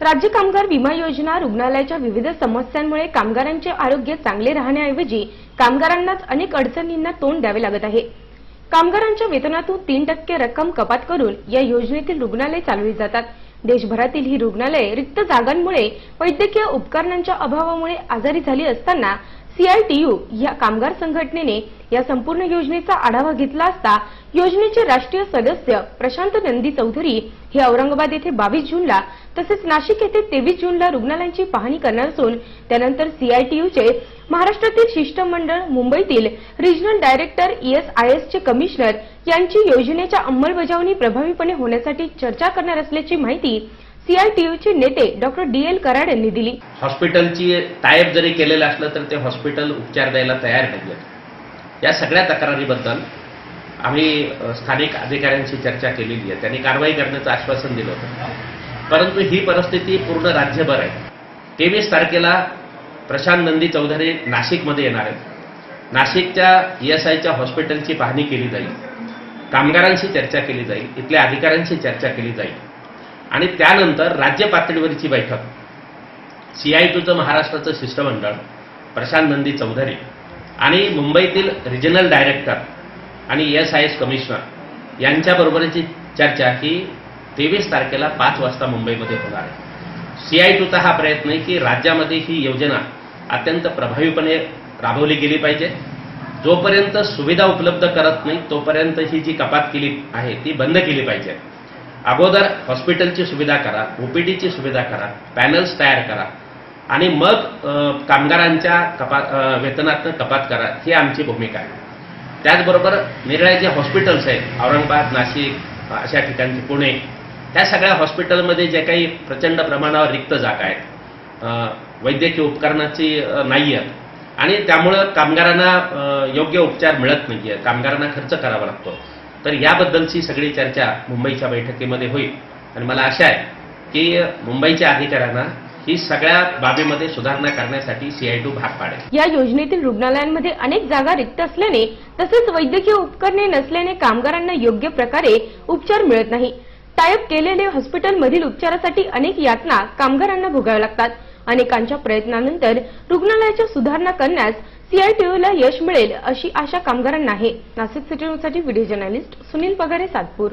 राज्य कामगार विमा योजना रुग्णालयाच्या विविध समस्यांमुळे कामगारांचे आरोग्य चांगले राहण्याऐवजी कामगारांनाच अनेक अडचणींना तोंड द्यावे लागत आहे. कामगारांच्या वेतनातून तीन टक्के रक्कम कपात करून या योजनेतील रुग्णालय चालवली जातात. देशभरातील ही रुग्णालये रिक्त जागांमुळे वैद्यकीय उपकरणांच्या अभावामुळे आजारी झाली असताना सीआयटीयू या कामगार संघटनेने या संपूर्ण योजनेचा आढावा घेतला असता योजनेचे राष्ट्रीय सदस्य प्रशांत नंदी चौधरी हे औरंगाबाद येथे बावीस जूनला तसेच नाशिक येथे तेवीस जूनला रुग्णालयांची पाहणी करणार असून त्यानंतर सीआयटीयूचे महाराष्ट्रातील शिष्टमंडळ मुंबईतील रिजनल डायरेक्टर ईएसआयएसचे कमिशनर यांची योजनेच्या अंमलबजावणी प्रभावीपणे होण्यासाठी चर्चा करणार असल्याची माहिती सीआयटीयूचे नेते डॉक्टर डी एल कराड यांनी दिली. हॉस्पिटलची टायप जरी केलेलं असलं तर ते हॉस्पिटल उपचार द्यायला तयार नाही या सगळ्या तक्रारीबद्दल आम्ही स्थानिक अधिकाऱ्यांशी चर्चा केलेली आहे. त्यांनी कारवाई करण्याचं आश्वासन दिलं होतं. परंतु ही परिस्थिती पूर्ण राज्यभर आहे. तेवीस तारखेला प्रशांत नंदी चौधरी नाशिकमध्ये येणार आहेत. नाशिकच्या ई एस आयच्या हॉस्पिटलची पाहणी केली जाईल. कामगारांशी चर्चा केली जाईल. इथल्या अधिकाऱ्यांशी चर्चा केली जाईल. आणि त्यानंतर राज्य पातळीवरची बैठक. सी आय टूचं महाराष्ट्राचं शिष्टमंडळ प्रशांत नंदी चौधरी आणि मुंबईतील रिजनल डायरेक्टर आणि एस आय एस कमिशनर यांच्याबरोबरची चर्चा ही तेवीस तारखेला पाच वाजता मुंबईमध्ये होणार आहे. सी आय टूचा हा प्रयत्न आहे की राज्यामध्ये ही योजना अत्यंत प्रभावीपणे राबवली गेली पाहिजे. जोपर्यंत सुविधा उपलब्ध करत नाही तोपर्यंत ही जी कपात केली आहे ती बंद केली पाहिजे. अगोदर हॉस्पिटलची सुविधा करा ओपीडीची सुविधा करा पॅनल्स तयार करा आणि मग कामगारांच्या कपात वेतनातनं कपात करा ही आमची भूमिका आहे. त्याचबरोबर निराळ्या जे हॉस्पिटल्स आहेत औरंगाबाद नाशिक अशा ठिकाणचे पुणे त्या सगळ्या हॉस्पिटलमध्ये जे काही प्रचंड प्रमाणावर रिक्त जागा आहेत. वैद्यकीय उपकरणाची नाही आहेत आणि त्यामुळं कामगारांना योग्य उपचार मिळत नाही आहे कामगारांना खर्च करावा लागतो. तर याबद्दलची सगळी चर्चा मुंबईच्या बैठकीमध्ये होईल. आणि मला आशा आहे की मुंबईच्या अधिकाऱ्यांना ही सगळ्या बाबीमध्ये सुधारणा करण्यासाठी सीआयटू भाग पाडेल. या योजनेतील रुग्णालयांमध्ये अनेक जागा रिक्त असल्याने तसेच वैद्यकीय उपकरणे नसल्याने कामगारांना योग्य प्रकारे उपचार मिळत नाही. टायप केलेले हॉस्पिटलमधील उपचारासाठी अनेक यातना कामगारांना भोगाव्या लागतात. अनेकांच्या प्रयत्नानंतर रुग्णालयाच्या सुधारणा करण्यास सीआयटीयूला यश मिळेल अशी आशा कामगारांना आहे. नाशिक सिटी न्यूजसाठी व्हिडिओ जर्नलिस्ट सुनील पगारे सातपूर.